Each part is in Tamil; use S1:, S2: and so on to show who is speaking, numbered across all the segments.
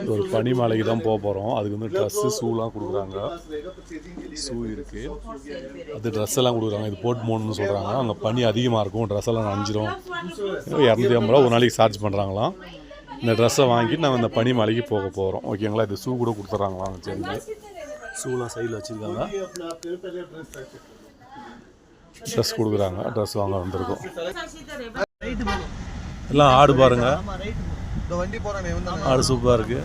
S1: இது ஒரு பனி மலைக்கு தான் போக போகிறோம் அதுக்கு வந்து ட்ரெஸ்ஸு ஷூலாம் கொடுக்குறாங்க. ஷூ இருக்குது அது ட்ரெஸ் எல்லாம் கொடுக்குறாங்க. இது போட்டு போகணும்னு சொல்கிறாங்க அங்கே பனி அதிகமாக இருக்கும். ட்ரெஸ் எல்லாம் நனைஞ்சிரும். இரநூத்தி ஐம்பது ரூபா ஒரு நாளைக்கு சார்ஜ் பண்ணுறாங்களாம் இந்த ட்ரெஸ்ஸை வாங்கிட்டு நாங்கள் இந்த பனி மலைக்கு போக போகிறோம் ஓகேங்களா இது ஷூ கூட கொடுத்துட்றாங்களா அங்கே சேர்ந்து? ஷூலாம் சைடில் வச்சுருக்காங்க. ட்ரெஸ் கொடுக்குறாங்க. ட்ரெஸ் வாங்க வந்திருக்கோம். எல்லாம் ஆடு பாருங்க. ஆடு சூப்பராக இருக்குது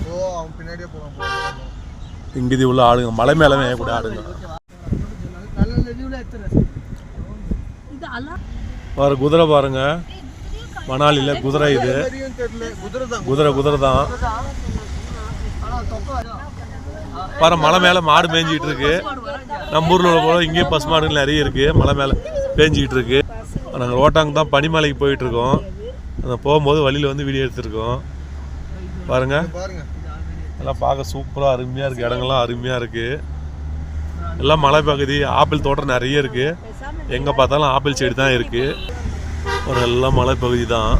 S1: இங்கேதி உள்ள ஆடுங்க மலை மேலே கூட ஆடுங்க? பாரு குதிரை பாருங்க. மணாலியில் குதிரை இது.
S2: குதிரை
S1: குதிரை தான். பாரு மலை மேலே மாடு மேய்ஞ்சிட்டு இருக்கு. நம்ம ஊரில் உள்ள போல இங்கேயும் பசு மாடுகள் நிறைய இருக்கு. மலை மேலே பேஞ்சிக்கிட்டு இருக்கு. நாங்கள் ரோட்டாங்க தான் பனிமலைக்கு போயிட்டு இருக்கோம். அந்த போகும்போது வழியில் வந்து வீடியோ எடுத்திருக்கோம். பாருங்க. எல்லாம் பார்க்க சூப்பராக அருமையாக இருக்குது இடங்கள்லாம் அருமையாக இருக்குது எல்லாம் மலைப்பகுதி ஆப்பிள் தோட்டம் நிறைய இருக்குது எங்கே பார்த்தாலும் ஆப்பிள் செடி தான் இருக்குது ஒரு எல்லாம் மலைப்பகுதி தான்.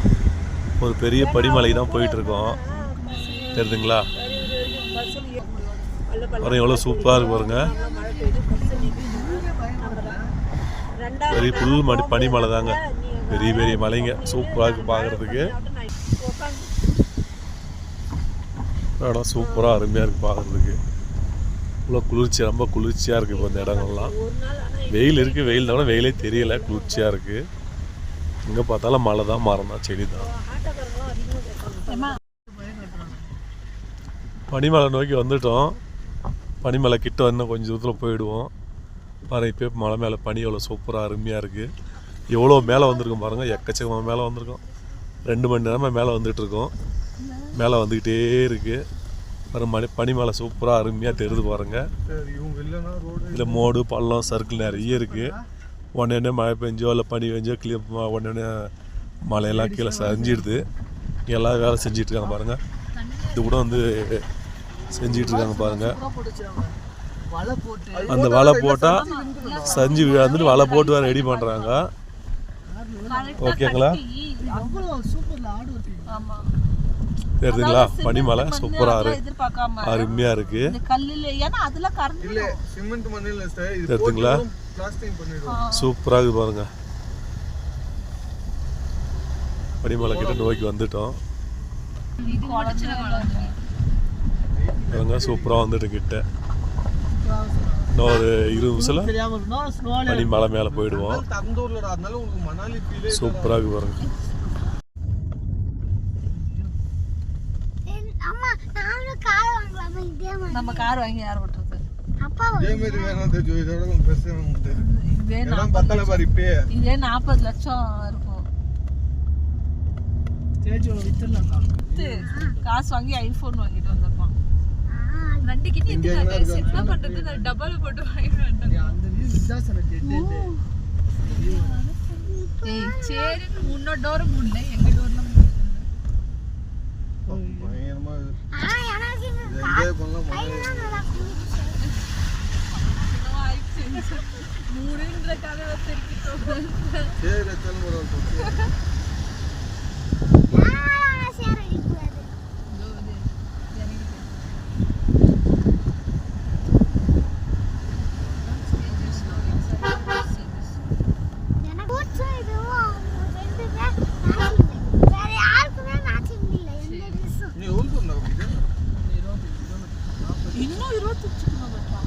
S1: ஒரு பெரிய படிமலை தான் போயிட்டுருக்கோம் தெரியுதுங்களா? பாருங்க எவ்வளோ சூப்பராக இருக்கு பாருங்க. பெரிய புல் மடி பனிமலை தாங்க பெரிய பெரிய மலைங்க. சூப்பராக இருக்குது பார்க்குறதுக்கு. இடம் சூப்பராக அருமையாக இருக்குது பார்க்குறதுக்கு இவ்வளோ குளிர்ச்சி ரொம்ப குளிர்ச்சியாக இருக்குது இப்போ இந்த இடங்கள்லாம். வெயில் இருக்குது வெயில் கூட வெயிலே தெரியல குளிர்ச்சியாக இருக்குது எங்கே பார்த்தாலும் மலை தான் மரம் தான் செடி தான். பனிமலை நோக்கி வந்துட்டோம். பனிமலை கிட்ட இன்னும் கொஞ்சம் தூரத்தில் போயிடுவோம். பாருங்க இப்போ மலை மேலே பனி எவ்வளோ சூப்பராக அருமையாக இருக்குது எவ்வளோ மேலே வந்திருக்கோம் பாருங்கள் எக்கச்சக்கமாக மேலே வந்திருக்கோம். ரெண்டு மணி நேரமாக மேலே வந்துட்டுருக்கோம் மேலே வந்துக்கிட்டே இருக்குது பாருங்க மணி பனிமலை சூப்பராக அருமையாக பாருங்கள்
S2: இல்லைன்னா ரோடு
S1: இதில் மோடு பள்ளம் சர்க்கிள் நிறைய இருக்குது உடனே மழை பெஞ்சோ இல்லை பனி பெஞ்சோ கிளி உடனே மழையெல்லாம் கீழே சரிஞ்சிடுது. எல்லாம் வேலை செஞ்சிட்டு இருக்காங்க பாருங்கள் இது கூட வந்து செஞ்சிட்டு இருக்காங்க பாருங்கள் அந்த வலை போட்டால் செஞ்சு விழுந்துட்டு வலை போட்டு வேறு ரெடி பண்ணுறாங்க ஓகேங்களா தெரியுதுங்களா? பனிமலை சூப்பராக இருக்கு.
S3: எதிர்பார்க்காம
S1: அருமையாக இருக்குது
S3: இந்த கல்லுல ஏன்னா அதுல கரண்ட்
S2: இல்ல சிமெண்ட் மண்ணில் சார் இது
S1: தெரியுதுங்களா? சூப்பராக இருக்குது பாருங்க. பனிமலை கிட்ட நோக்கி வந்துட்டோம். பாருங்க சூப்பராக வந்துட்டு கிட்ட. இன்னும் ஒரு இருபது நிமிஷத்தில் பனிமலை மேலே போயிடுவோம். சூப்பராக இருக்கு பாருங்க
S4: அம்மா நானும் கார் வாங்கலாமா இதே மாதிரி
S3: நம்ம கார் வாங்கி யார் ஓட்டுறது?
S4: அப்பா
S2: இதே மாதிரி வேணாம் தெரியும் இதோட கொஞ்சம் பெருசு வேணும் தெரியும்
S3: இதே
S2: இடம்
S3: நாற்பது
S2: பத்தல பாரு இப்பயே.
S3: இதே நாற்பது லட்சம் இருக்கும். வித்து, காசு வாங்கி ஐபோன் வாங்கிட்டு வந்திருப்பான். ரெண்டு கிட்ட என்ன பண்றது? நான் டபுள் போட்டு வாங்கிட்டு ஏய் சரி உன்னோட டோர் மூடல எங்க டோர்ல
S2: பயங்கரமா இது.
S4: ஆ எனக்கு இந்த
S2: இதை என்ஜாய் பண்ணலாம் மணாலி
S4: கையெல்லாம் நல்லா குளிர்ச்சி.
S3: மூடுன்ற கதவை திருப்பிட்டோம்
S2: சரி வச்சாலும் பரவாயில்ல
S4: நான் சேர அடிக்கூடாது எனக்கு பிடிச்ச இதுவும் ரெண்டு பேர் matching. வேற யாருக்குமே மேட்சிங் இல்லை எந்த ட்ரெஸ்ஸும்
S2: நீ எவ்வளோ தூரம் நடக்குது?
S3: இன்னும் இருபத்தஞ்சு கிலோமீட்டர்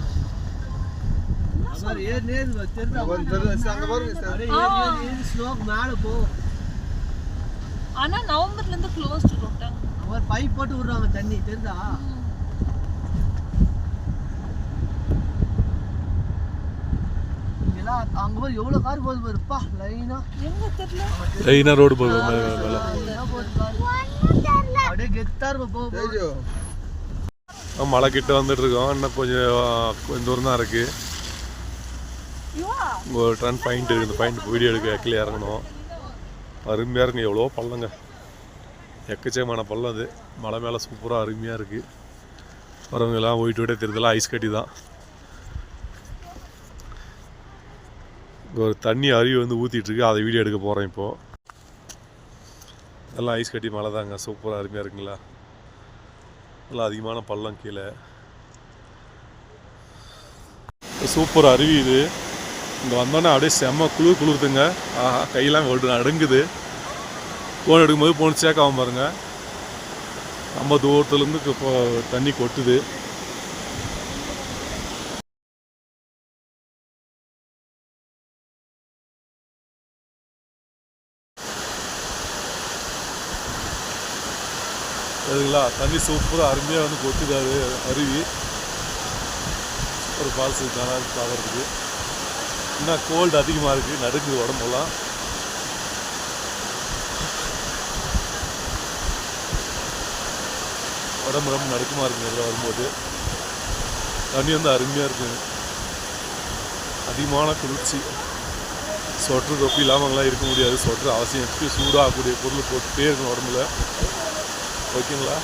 S2: பாரு, தெரியுது சார், அங்க பாருங்க சார்.
S3: ஆனா நவம்பர்ல இருந்து க்ளோஸ்ட் ரோட்டாங்க
S5: பைப் போட்டு விடுறாங்க தண்ணி தெரியுதா? இங்கெல்லாம் அங்க போய் எவ்வளவு கார் போகுது பாருப்பா லைனா
S3: எங்க தெரியல
S1: லைனாக ரோடு போகுது
S5: போகுது அப்படியே கெத்தா இருக்கும் போ போ.
S2: தேஜு,
S1: மலை கிட்ட வந்துட்டு இருக்கோம். இன்னும் கொஞ்சம் கொஞ்சம் தூரம் தான் இருக்குது இங்கே ஒரு டன் பாயிண்ட் இருக்குது. இந்த பாயிண்ட் வீடியோ எடுக்க கீழே இறங்கணும். அருமையாக இருக்குங்க. எவ்வளோ பள்ளங்க. எக்கச்சக்கமான பள்ளம் அது. மலை மேலே சூப்பராக அருமையாக இருக்குது வரவங்க எல்லாம் போயிட்டு விட்டே தெரியுதெல்லாம் ஐஸ் கட்டி தான். இங்கே ஒரு தண்ணி அருவி வந்து ஊற்றிட்டுருக்கு அதை வீடியோ எடுக்க போகிறேன் இப்போது எல்லாம் ஐஸ் கட்டி மலை தாங்க. சூப்பராக அருமையாக இருக்குங்களா? நல்லா அதிகமான பள்ளம் கீழே. சூப்பர் அருவி இது. இங்கே வந்தோன்னே அப்படியே செம்ம குளிர் குளிர்த்துங்க ஆஹா கையெல்லாம் ஒரு அடங்குது ஃபோன் எடுக்கும்போது போன் ஆகும் பாருங்க. ரொம்ப தூரத்துலேருந்து இப்போ தண்ணி கொட்டுது. சரிங்களா தண்ணி சூப்பராக அருமையாக வந்து கொட்டுது அது அருவி. ஒரு ஃபால்ஸ் நல்லா இருக்கு இன்னும் கோல்டு அதிகமாக இருக்குது நடுக்குது உடம்புலாம் உடம்பு ரொம்ப நடுக்கமாக இருக்குங்க இதில் வரும்போது. தண்ணி வந்து அருமையாக இருக்குங்க அதிகமான குளிர்ச்சி. சொட்ரு தொப்பி இல்லாமல் இருக்க முடியாது. சொட்ரு அவசியம். எப்படி சூடாகக்கூடிய பொருள் போட்டுகிட்டே இருக்கணும் உடம்புல. ஓகேங்களா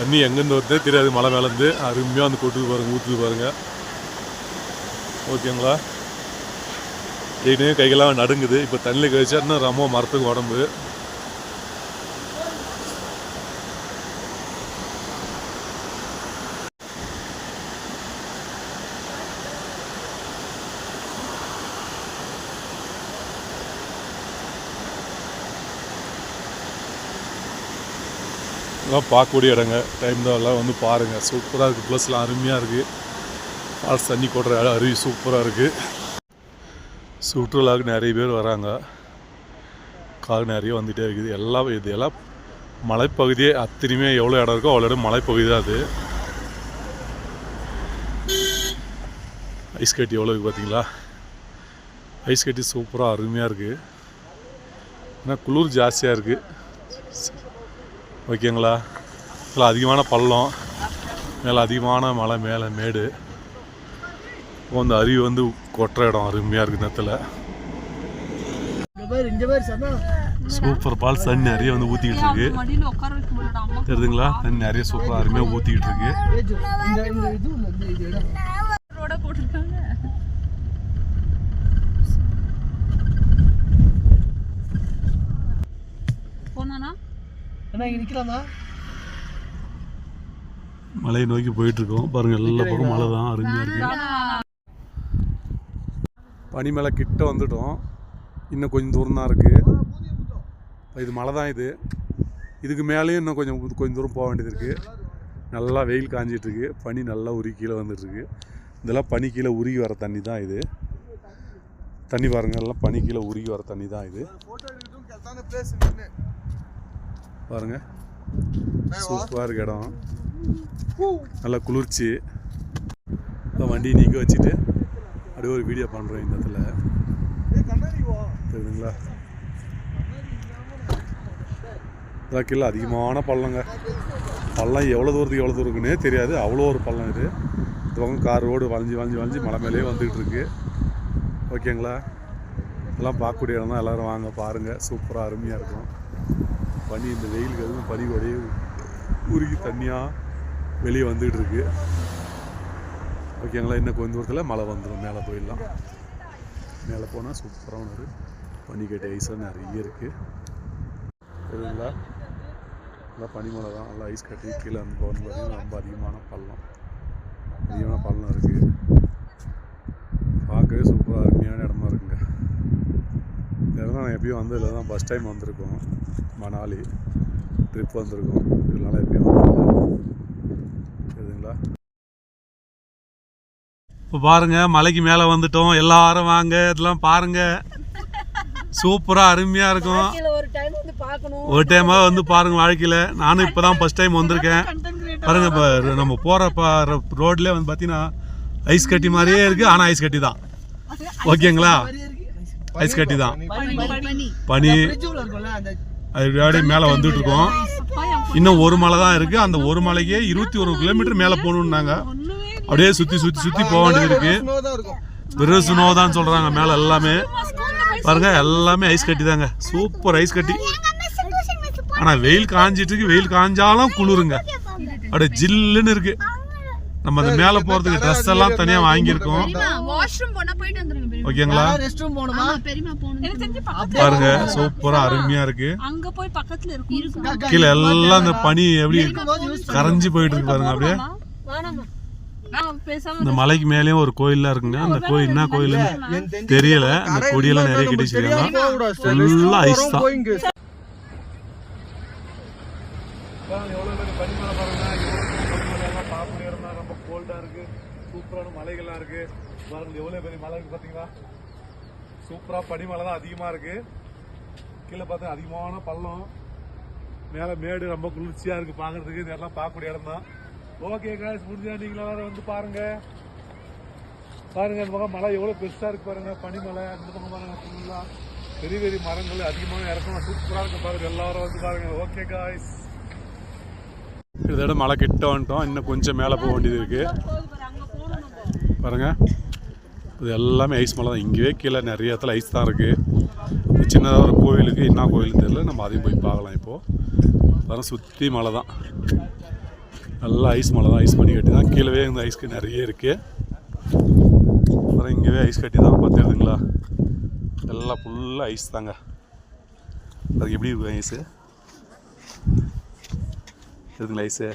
S1: தண்ணி எங்கேருந்து வருதே தெரியாது மலை மேலேருந்து. அருமையாக வந்து கொட்டுது பாருங்க ஊற்றுது பாருங்க. ஓகேங்களா? ஏற்கனவே கைகளாக நடுங்குது. இப்போ தண்ணியில் கழிச்சா இன்னும் ரொம்ப மரத்துக்கு உடம்பு. இதெல்லாம் பார்க்கக்கூடிய இடங்க. டைம் தான் எல்லாம் வந்து பாருங்கள் சூப்பராக இருக்குது ப்ளஸ்லாம் அருமையாக இருக்குது ஃபால்ஸ் தண்ணி கொடுற இடம் அருவி சூப்பராக இருக்குது சுற்றுலாவுக்கு நிறைய பேர் வராங்க. கார் நிறைய வந்துகிட்டே இருக்குது. எல்லாம் இது எல்லாம் மலைப்பகுதியே அத்தனையுமே எவ்வளோ இடம் இருக்கோ அவ்வளோ இடம் மலைப்பகுதி தான் அது. ஐஸ் கட்டி எவ்வளோ இருக்குது பார்த்தீங்களா? ஐஸ் கட்டி சூப்பராக அருமையாக இருக்குது ஆனால் குளிர் ஜாஸ்தியாக இருக்குது ஓகேங்களா? இதில் அதிகமான பள்ளம் மேலே அதிகமான மலை மேலே மேடு. இப்போ அந்த அருவி வந்து கொட்டுற இடம் அருமையாக இருக்குது நேரத்தில்
S5: இந்த பேர் இந்த பேர் சொன்னா
S1: சூப்பர் பால் தண்ணி நிறைய வந்து ஊற்றிக்கிட்டு இருக்கு. தெரியுதுங்களா தண்ணி நிறைய சூப்பராக அருமையாக ஊற்றிக்கிட்டு இருக்கு
S5: ஏஜு, இந்த இந்த இது இல்ல, இந்த இது இடம்
S3: ரோட போட்டிருக்காங்க போனானா
S5: அண்ணா இங்க நிக்கலாமா
S1: மலையை நோக்கி போயிட்டு இருக்கோம் பாருங்க எல்லா பக்கம் மலை தான். அருமையாக இருக்கு. பனி மேலே கிட்ட வந்துட்டோம். இன்னும் கொஞ்சம் தூரம் தான் இருக்குது இது மலை தான் இது. இதுக்கு மேலேயும் இன்னும் கொஞ்சம் கொஞ்சம் தூரம் போக வேண்டியது இருக்குது நல்லா வெயில் காஞ்சிட்டு இருக்கு பனி நல்லா உருகி கீழே வந்துட்டு இருக்கு இதெல்லாம் பனி கீழே உருகி வர தண்ணி தான் இது. தண்ணி பாருங்க எல்லாம் பனி கீழே உருகி வர தண்ணி தான் இது. பாருங்க. சூப்பராக இருக்க இடம். நல்லா குளிர்ச்சி. இப்போ வண்டியை நீக்க வச்சுட்டு அப்படியே ஒரு வீடியோ பண்ணுறோம் இந்த இடத்துல. தெரியுதுங்களா? இதாக்கில்ல அதிகமான பள்ளங்க. பள்ளம் எவ்வளோ தூரத்துக்கு எவ்வளோ தூரம்னே தெரியாது. அவ்வளோ ஒரு பள்ளம் இது. இந்த பக்கம் கார் ரோடு வளைஞ்சி வளைஞ்சி வளைஞ்சி மலை மேலேயே வந்துக்கிட்டு இருக்கு ஓகேங்களா? எல்லாம் பார்க்கக்கூடிய இடம் தான் எல்லோரும் வாங்க பாருங்கள் சூப்பராக அருமையாக இருக்கும். பனி இந்த வெயிலுக்கு அதுவும் பனி ஒரே உருகி தண்ணியாக வெளியே வந்துக்கிட்டு இருக்கு. ஓகேங்களா இன்னும் கொஞ்சம் தூரத்தில் மழை வந்துடும் மேலே போயிடலாம். மேலே போனால் சூப்பரான ஒரு பனிக்கட்டி ஐஸாக நிறைய இருக்குது புரியுதுங்களா நல்லா பனிமலை தான். நல்லா ஐஸ் கட்டி கீழே வந்து போகணும் பார்த்தீங்கன்னா ரொம்ப அதிகமான பள்ளம். அதிகமான பள்ளம் இருக்குது பார்க்கவே சூப்பராக அருமையான இடமா இருக்குங்க. இடம் நான் எப்பயும் வந்து இதில் தான் ஃபஸ்ட் டைம் வந்திருக்கோம். மணாலி ட்ரிப் வந்திருக்கோம். இதனால எப்பயும் புரியுதுங்களா இப்போ பாருங்க மலைக்கு மேலே வந்துட்டோம். எல்லாரும் வாங்க இதெல்லாம் பாருங்க. சூப்பராக அருமையாக இருக்கும்.
S5: ஒரு டைம் வந்து பார்க்கணும்.
S1: ஒரு டைமாக வந்து பாருங்க வாழ்க்கையில். நானும் இப்போ தான் ஃபஸ்ட் டைம் வந்திருக்கேன். பாருங்க இப்போ நம்ம போகிற ரோட்லேயே வந்து பார்த்தீங்கன்னா ஐஸ் கட்டி மாதிரியே இருக்குது ஆனால் ஐஸ் கட்டி தான். ஓகேங்களா? ஐஸ் கட்டி தான். பனி
S5: ஃப்ரிட்ஜுல இருக்கும்ல அந்த
S1: அது அப்படியே மேலே வந்துட்டு இருக்கோம் இன்னும் ஒரு மலை தான் இருக்குது அந்த ஒரு மலைக்கே இருபத்தி ஒரு கிலோமீட்டர் மேலே போகணுன்னாங்க அப்படியே சுற்றி சுற்றி சுற்றி போக வேண்டியது இருக்குது
S2: இருக்கும்.
S1: வெறும் ஸ்னோ தான் சொல்கிறாங்க மேலே எல்லாமே. பாருங்க எல்லாமே ஐஸ் கட்டி தாங்க சூப்பர் ஐஸ் கட்டி. ஆனால் வெயில் காஞ்சிட்டு இருக்கு. வெயில் காஞ்சாலும் குளிருங்க. அப்படியே ஜில்லுன்னு இருக்கு. நம்ம அந்த மேலே போகிறதுக்கு ட்ரெஸ் எல்லாம் தனியாக வாங்கியிருக்கோம்.
S3: வாஷ்ரூம் போனா போயிட்டு வந்துருங்க பெரியமா
S1: ஓகேங்களா?
S5: ரெஸ்ட் ரூம்
S3: பக்கத்துல
S1: பாருங்க சூப்பராக அருமையாக இருக்கு.
S3: அங்க போய் பக்கத்துல இருக்கும். இருக்கும்.
S1: கீழே எல்லாம் இந்த பனி எப்படி கரைஞ்சு போயிட்டு இருக்கு பாருங்க அப்படியே. இந்த மலைக்கு மேலேயும் ஒரு கோயில்லாம் இருக்குங்க. அந்த கோயில் என்ன கோயிலுன்னு தெரியல. அந்த கொடியெல்லாம் நிறைய கட்டி வச்சிருக்காங்க ஃபுல்லாக ஐஸ் தான் ரொம்ப கோல்டா இருக்கு சூப்பரான மலைகள்லாம் இருக்கு. பாருங்க எவ்வளவு பெரிய மலை இருக்கு பாத்தீங்களா? சூப்பரா பனிமலை தான் அதிகமா இருக்கு. கீழே பார்த்தா அதிகமான பள்ளம். மேல மேடு ரொம்ப குளிர்ச்சியா இருக்கு பாக்குறதுக்கு. இதெல்லாம் பார்க்கக்கூடிய இடம் தான். ஓகே காய்ஸ் முடிஞ்சா நீங்களும் எல்லாரும் வந்து பாருங்க. பாருங்க அந்த பக்கம் மலை எவ்வளவு பெருசா இருக்கு பாருங்க. பனிமலை அந்த பக்கம் பாருங்க ஃபுல்லா பெரிய பெரிய மரங்கள் அதிகமான இறக்கம் சூப்பரா இருக்கு பாருங்க. எல்லாரும் வந்து பாருங்க. ஓகே காய்ஸ் இதோட மலை கிட்ட வந்துட்டோம். இன்னும் கொஞ்சம் மேலே போக வேண்டியது
S3: இருக்குது
S1: பாருங்கள் இது எல்லாமே ஐஸ் மலை தான் இங்கேயே கீழே நிறைய இடத்துல ஐஸ் தான் இருக்குது சின்னதாக ஒரு கோயிலுக்கு என்ன கோயிலுன்னு தெரியல. நம்ம அதையும் போய் பார்க்கலாம் இப்போது பாருங்க சுற்றி மலை தான் நல்லா ஐஸ் மலை தான் ஐஸ் பண்ணி கட்டி தான் கீழே இந்த ஐஸ்க்கு நிறைய இருக்குது அப்புறம் இங்கேயே ஐஸ் கட்டி தான் பார்த்துருதுங்களா எல்லாம் ஃபுல்லாக ஐஸ் தாங்க. அதுக்கு எப்படி இருக்கும் ஐஸு இருக்குங்களா ஐஸு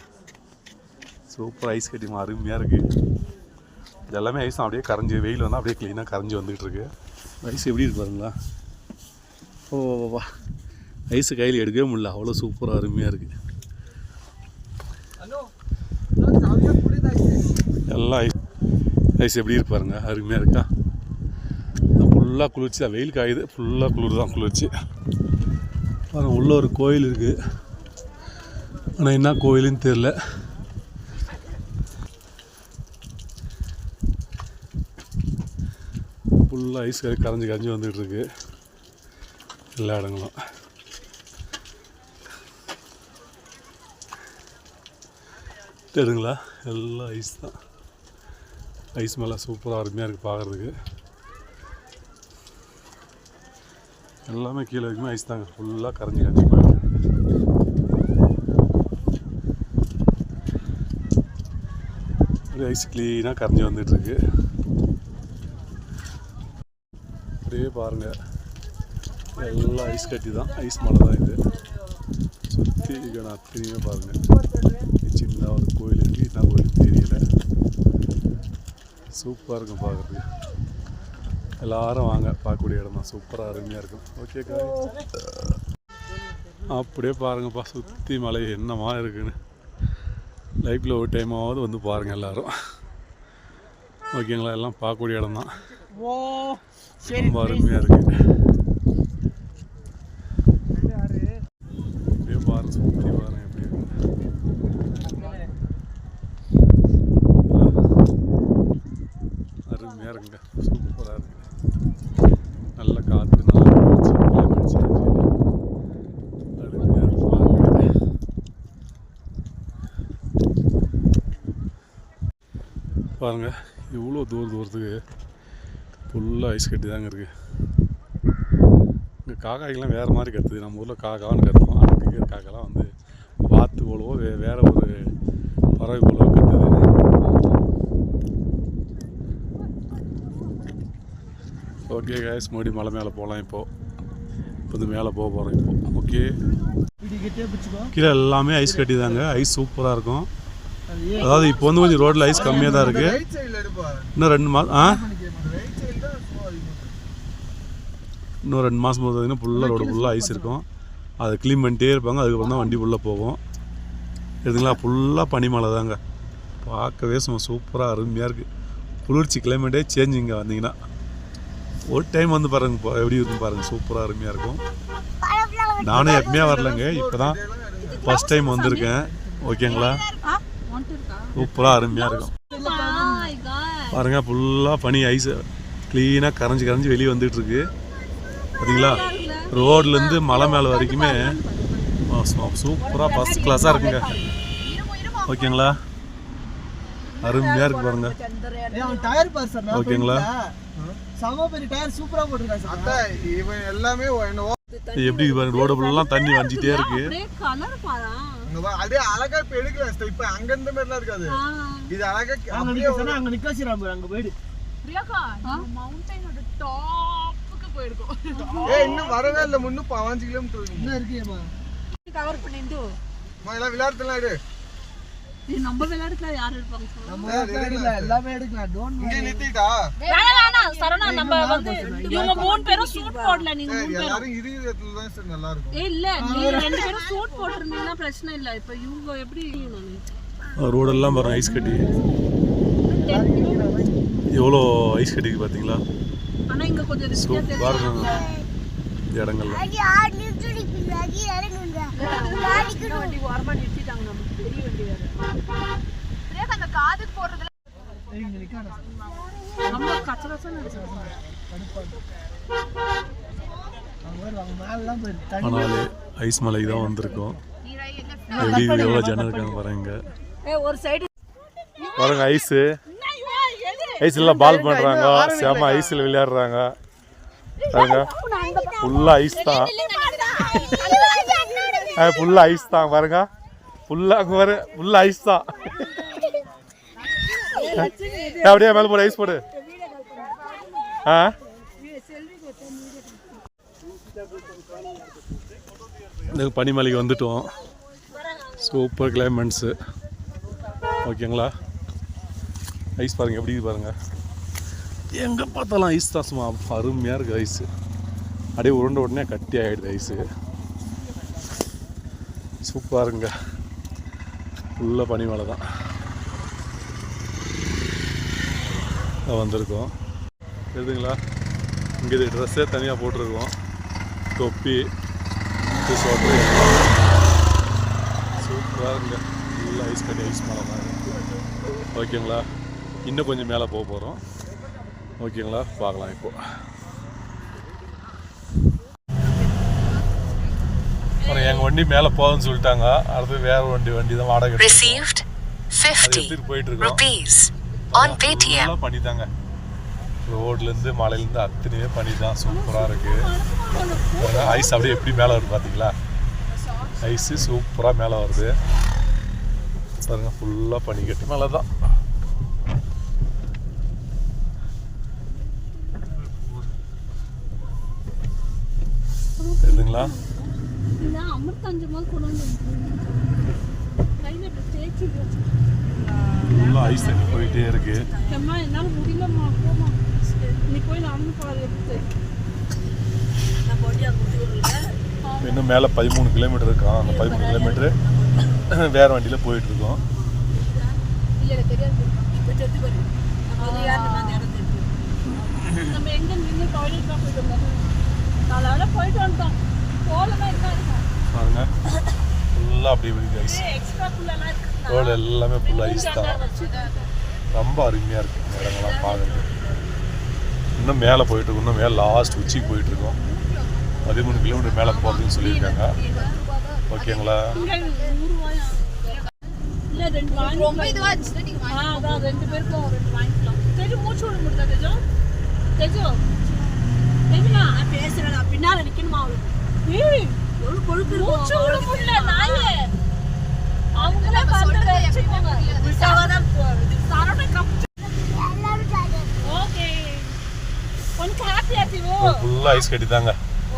S1: சூப்பர் ஐஸ் கட்டி அருமையாக இருக்குது எல்லாமே ஐஸ் தான் அப்படியே கரைஞ்சி வெயில் வந்தால் அப்படியே க்ளீனாக கரைஞ்சி வந்துகிட்டு இருக்கு ஐஸ் எப்படி இருக்கு பாருங்களா? ஓ வா, ஐஸு கையில் எடுக்கவே முடியல. அவ்வளோ சூப்பராக அருமையாக இருக்குது எல்லாம் ஐஸ் ஐஸ் எப்படி இருக்கு பாருங்க. அருமையாக இருக்கா? ஃபுல்லாக குளிர்ச்சி தான். வெயில் காயுது. ஃபுல்லாக குளிர் தான் குளிர்ச்சி. பாருங்க உள்ள ஒரு கோயில் இருக்குது ஆனால் என்ன கோயிலுன்னு தெரில ஃபுல்லாக ஐஸ் கரைஞ்சி கரைஞ்சி வந்துகிட்டு இருக்கு எல்லா இடங்களும். தெருங்களா எல்லாம் ஐஸ் தான். ஐஸ் மேலே சூப்பராக அருமையாக இருக்குது பார்க்குறதுக்கு. எல்லாமே கீழே வரைக்குமே ஐஸ் தாங்க. ஃபுல்லாக கரைஞ்சி கரைஞ்சி போயிடும் அப்படியே ஐஸ் க்ளீனாக கரைஞ்சி வந்துட்டுருக்கு அப்படியே பாருங்க. எல்லாம் ஐஸ் கட்டி தான். ஐஸ் மலை தான் இது. சுற்றி இருக்கிற அத்தனையுமே பாருங்க. சின்ன ஒரு கோயில் இருக்குது என்ன கோயில் தெரியல. சூப்பராக இருக்கும் பார்க்குறதுக்கு எல்லாரும் வாங்க. பார்க்கக்கூடிய இடம் தான். சூப்பராக அருமையாக இருக்கும். ஓகே அப்படியே பாருங்கப்பா. சுற்றி மலை என்னமா இருக்குன்னு. லைஃப்பில் ஒரு டைமாவது வந்து பாருங்கள் எல்லோரும். ஓகேங்களா எல்லாம் பார்க்கக்கூடிய இடம் தான்.
S5: ஓ சரி
S1: ரொம்ப அருமையாக இருக்கு. அப்படியே பாருங்க சுற்றி பாருங்க எப்படி அருமையாக இருக்குங்க. சூப்பராக இருக்கு நல்ல காற்று நல்ல. அருமையாக இருக்கு. பாருங்க. பாருங்க. இவ்வளோ தூர தூரத்துக்கு ஃபுல்லாக ஐஸ் கட்டி தாங்க இருக்குது இங்கே காக்காய்க்கெல்லாம் வேறு மாதிரி கற்றுது நம்ம ஊரில் காக்கான்னு கற்றுவோம் ஆனால் இங்கே இருக்கிற காக்கெல்லாம் வந்து வாத்து போலவோ வே வேறு ஒரு பறவை போலவோ கற்றுது ஓகே காய்ஸ் மறுபடி மலை மேலே போகலாம் இப்போது இப்போ வந்து மேலே போக போகிறோம் இப்போ. ஓகே கீழே எல்லாமே ஐஸ் கட்டி தாங்க. ஐஸ் சூப்பராக இருக்கும். அதாவது இப்போ வந்து கொஞ்சம் ரோட்டில் ஐஸ் கம்மியாக தான் இருக்குது இன்னும் ரெண்டு மாதம் ஆ
S2: ரைட் சைடு தான் ஸ்லோ அதிகமாக
S1: இன்னும் ரெண்டு மாதம் போது பார்த்தீங்கன்னா ஃபுல்லாக ரோடு ஃபுல்லாக ஐஸ் இருக்கும். அதை க்ளீன் பண்ணிட்டே இருப்பாங்க. அதுக்கப்புறம் தான் வண்டி ஃபுல்லாக போகும். இதுங்களா ஃபுல்லாக பனிமலை தாங்க. பார்க்கவே சும்மா சூப்பராக அருமையாக இருக்குது குளிர்ச்சி கிளைமேட்டே சேஞ்ச் இங்கே வந்தீங்கன்னா. ஒரு டைம் வந்து பாருங்க எப்படி இருக்கும் பாருங்கள் சூப்பராக அருமையாக இருக்கும். நானும் எப்பவுமே வரலங்க. இப்போ தான் ஃபஸ்ட் டைம் வந்திருக்கேன். ஓகேங்களா? சூப்பராக அருமையாக இருக்கும்.
S3: My God.
S1: பாருங்க ஃபுல்லாக பனி ஐஸ் க்ளீனாக கரைஞ்சி கரைஞ்சி வெளியே வந்துட்டு இருக்கு. பார்த்தீங்களா ரோட்லேருந்து மலை மேலே வரைக்குமே சூப்பராக ஃபஸ்ட் கிளாஸாக இருக்குங்க ஓகேங்களா அருமையாக இருக்கு பாருங்க ஓகேங்களா?
S5: போயிருக்கேன். செம பெரிய டயர் சூப்பரா போட்டிருக்கான் சார்
S2: அதான் இவன் எல்லாமே என்ன
S1: இது எப்படி ரோடு ஃபுல்லாக தண்ணி வஞ்சிட்டே இருக்கு
S3: அப்படியே
S2: அழகா இப்ப எடுக்கலாம் sister. இப்ப அங்க இந்த மாதிரி எல்லாம் இருக்காது. இது அழகா
S5: அங்க நிக்க சொன்னா அங்க நிக்க அங்க போயிடு
S3: மவுண்டனோட போயிருக்கோம்.
S2: ஏய் இன்னும் வரவே இல்லை. முன்னும் பாஞ்சு கிலோமீட்டர்
S5: என்ன இருக்கேம்மா
S3: கவர் பண்ணிட்டு
S2: அம்மா, எல்லாம் விளையாடுறதுலாம் இரு
S3: நீ நம்ம விளையாடுறதுல யார் இருப்பாங்க?
S5: நம்ம எடுக்கலாம் எல்லாமே எடுக்கலாம். டோன்ட்
S2: இங்கே நிறுத்திட்டா?
S3: வேணாம் வேணாம். சரணா நம்ம வந்து இவங்க மூணு பேரும் சூட் போடல நீங்க மூணு பேரும்.
S2: எல்லாரும் இருக்கிற இடத்துல தான் சார் நல்லா இருக்கும்.
S3: ஏய் இல்ல நீங்க ரெண்டு பேரும் சூட் போட்டிருந்தீங்கன்னா பிரச்சனை இல்ல. இப்ப இவங்க எப்படி
S1: ரோடெல்லாம் பாருங்க ஐஸ் கட்டி. எவ்வளோ ஐஸ் கட்டிக்கு பார்த்தீங்களா?
S3: ஆனா இங்க கொஞ்சம் ரிஸ்கா
S4: இறங்குங்க. அடிக்கணும்.
S3: வண்டி ஓரமா நிறுத்திட்டாங்க நமக்கு பெரிய வண்டி வேற. அந்த காதுக்கு போடுறதுல நம்ம கச்சரசம்
S1: ஆனாலே ஐஸ் மலைக்கு தான் வந்திருக்கோம். எப்படி எவ்வளோ ஜனம் இருக்காங்க பாருங்க.
S3: ஒரு சைடு.
S1: பாருங்க ஐஸு. ஐஸ்ல பால் பண்ணுறாங்க செம ஐஸில் விளையாடுறாங்க பாருங்க ஃபுல்லாக ஐஸ் தான் ஃபுல்லாக ஐஸ் தான் பாருங்க ஃபுல்லாக பாரு ஃபுல்லாக ஐஸ் தான் அப்படியே மேலே போடு ஐஸ் போடு ஆ இந்த பனிமலைக்கு வந்துட்டோம் சூப்பர் கிளைமேட்ஸு ஓகேங்களா ஐஸ் பாருங்க எப்படி பாருங்கள் எங்கே பார்த்தாலும் ஐஸ் தான் சும்மா அருமையாக இருக்குது ஐஸு அப்படியே உருண்ட உடனே கட்டி ஆகிடுது ஐஸு சூப்பருங்க ஃபுல்லாக பனிமலை தான். வந்திருக்கோம். எதுங்களா இங்கே இது ட்ரெஸ்ஸே தனியாக போட்டிருக்கோம். தொப்பி சோப்பு சூப்பராக இருங்க ஃபுல்லாக ஐஸ் கட்டி ஐஸ் மலை தான். ஓகேங்களா? இன்னும் கொஞ்சம் மேலே போக போகிறோம் ஓகேங்களா? பார்க்கலாம் இப்போ. அப்புறம் எங்கள் வண்டி மேலே போகுதுன்னு சொல்லிட்டாங்க. அடுத்து வேற வண்டி வண்டி தான் வாடகை
S6: 50
S1: எடுத்துட்டு போயிட்டு இருக்கோம்.
S6: rupees on Paytm.
S1: ஃபுல்லாக பண்ணி தாங்க ரோட்லேருந்து மலையிலேருந்து அத்தனையே பண்ணி தான் சூப்பராக இருக்குது ஐஸ் அப்படியே எப்படி மேலே வருது பார்த்தீங்களா? ஐஸு சூப்பராக மேலே வருது. பாருங்க ஃபுல்லாக பனி கட்டி மேலே தான் தெரியுதுங்களா
S3: இல்ல
S1: ஃபுல்லாக ஐஸ் தண்ணி போயிட்டே இருக்குது
S3: அம்மா என்னால முடியலம்மா. போமா நீ போய் நடந்து பாரு
S1: இன்னும் மேலே பதிமூணு கிலோமீட்டர் இருக்கான் அந்த பதிமூணு கிலோமீட்டரு வேறு வண்டியில் போயிட்டுருக்கோம்
S3: நம்ம எங்க நின்று டாய்லெட் தான் போயிட்டு வந்தோம். நாளால போயிட்டு வந்துட்டோம். போலதான் என்ன
S1: பாருங்க. ஃபுல்லாக அப்படி விடுது ஐஸ் ரோடு எல்லாமே ஃபுல்லாக ஐஸ் தான். ரொம்ப அருமையாக இருக்குது இடங்கள்லாம் பார்க்குறது இன்னும் மேலே போயிட்டு இருக்கோம் இன்னும் மேலே லாஸ்ட் உச்சிக்கு போயிட்டு இருக்கோம். பதிமூணு கிலோமீட்டர் மேலே போகிறதுன்னு சொல்லியிருக்காங்க. ஓகேங்களா?
S3: ரொம்ப இதுவாச்சு நீங்க ஆ அதான் ரெண்டு பேருக்கும் ரெண்டு வாங்கிக்கலாம். தெஜு மூச்சு விட முடியுதா தெஜு? தெஜு? தெஜுமா நான் பேசுறேன் நான் பின்னால நிக்கணுமா அவளுக்கு? மூச்சு விட முடியல நாயே. அவங்களே பார்த்து வச்சுக்கோங்க விட்டாவதான் சரவண கப்.
S4: எல்லாரும் ஜாலியா
S3: ஓகே. கொஞ்சம் ஹாப்பி ஆச்சுவோ
S1: ஃபுல்லாக ஐஸ் கட்டி தாங்க.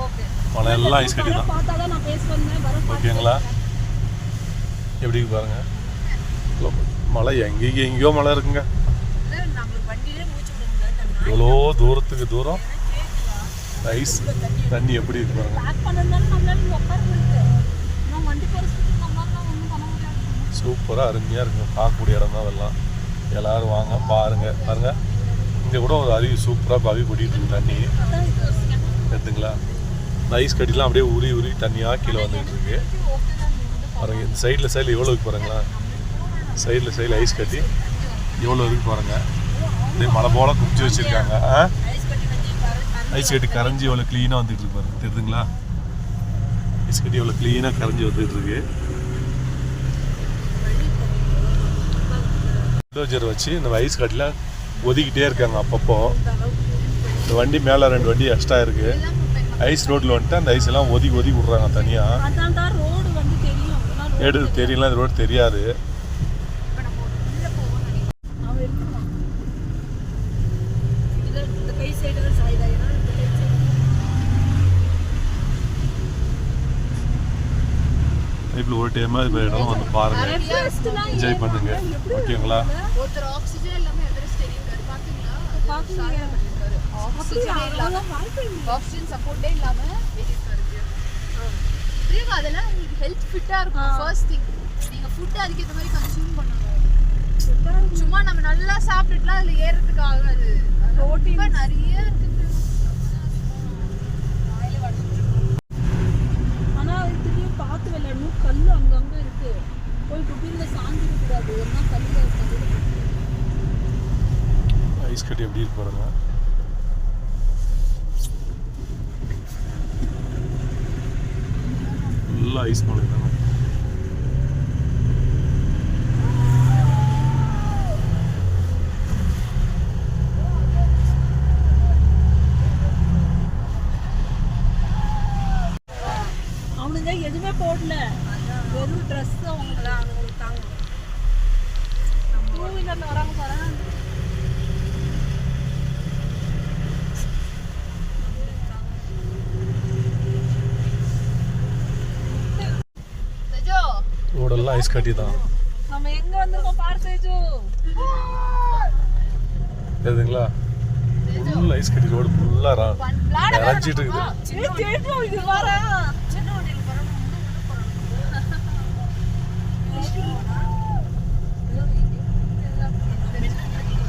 S3: ஓகே.
S1: மலை எல்லாம் ஐஸ் கட்டி தான்.
S3: நான்
S1: ஓகேங்களா? எப்படி பாருங்க. மலை எங்கேயும் எங்கேயோ மலை இருக்குங்க. எவ்வளோ தூரத்துக்கு தூரம்? ஐஸ் தண்ணி எப்படி இருக்கு சூப்பராக அருமையாக இருக்குங்க. பார்க்கக்கூடிய இடம் தான் அதெல்லாம். எல்லாரும் வாங்க பாருங்க. பாருங்க. இங்கே கூட ஒரு அருவி சூப்பராக பவி கொட்டிட்டு இருக்கு தண்ணி.
S3: இது
S1: எடுத்துங்களா இந்த ஐஸ் கட்டிலாம் அப்படியே உருவி உருவி தண்ணியாக கீழே வந்துட்டு இருக்கு. பாருங்க இந்த சைடில் சைடில் எவ்வளோ இருக்கு பாருங்களா சைடில் சைடில் ஐஸ் கட்டி. எவ்வளோ இருக்கு பாருங்க. அப்படியே மலை போல குமிச்சு வச்சிருக்காங்க. ஆ? ஐஸ் கட்டி கரைஞ்சி எவ்வளோ க்ளீனாக வந்துட்டு இருக்கு பாருங்க. தெரியுதுங்களா? ஐஸ் கட்டி எவ்வளோ க்ளீனாக கரைஞ்சி வந்துட்டு இருக்கு. புல்டோஜர் வச்சு இந்த ஐஸ் கட்டில ஒதுக்கிட்டே இருக்காங்க அப்பப்போ. இந்த வண்டி மேலே ரெண்டு வண்டி எக்ஸ்ட்ரா இருக்குது ஐஸ் ரோட்டில் வந்துட்டு அந்த ஐஸ் எல்லாம் ஒதுக்கி ஒதுக்கி விட்றாங்க தனியாக எடுத்து தெரியல இந்த ரோடு தெரியாது
S3: அவன் இருக்கான் இதுல இந்த கை சைடு தான் சாயுதா ஏன்னா இந்த left side
S1: ஒரு டைமாக இது இடம் வந்து பாருங்கள் என்ஜாய் பண்ணுங்க. ஓகேங்களா?
S7: ஒருத்தர் ஆக்சிஜன் சப்போர்ட்டே இல்லாம பிரியங்கா அதெல்லாம் உங்களுக்கு ஹெல்த் ஃபிட்டா இருக்கும். ஃபர்ஸ்ட் திங் நீங்க ஃபுட் அதுக்கேற்ற மாதிரி கன்சியூம் பண்ணணும். சும்மா நம்ம நல்லா சாப்பிட்டுட்டுலாம் அதுல ஏறதுக்கு ஆகாது. ரொம்ப நிறைய இருக்கு.
S1: ஐஸ் கட்டி எப்படி இருக்கு பாருங்க ஃபுல்லாக ஐஸ் மலை தானே.
S3: அவனுங்க எதுவுமே போடல. வெறும் ட்ரெஸ் அவங்களா. வராங்க பாரு
S7: தேஜோ
S1: ரோடெல்லாம் ஐஸ் கட்டி தான்.
S3: நம்ம எங்க வந்திருக்கோம் பாரு தேஜு
S1: தெரியுதுங்களா? ஃபுல் ஐஸ் கட்டி ரோடு ஃபுல்லாக இறஞ்சிட்டு இருக்குது.
S3: இது வர
S7: சின்ன வண்டியில் போறோம்.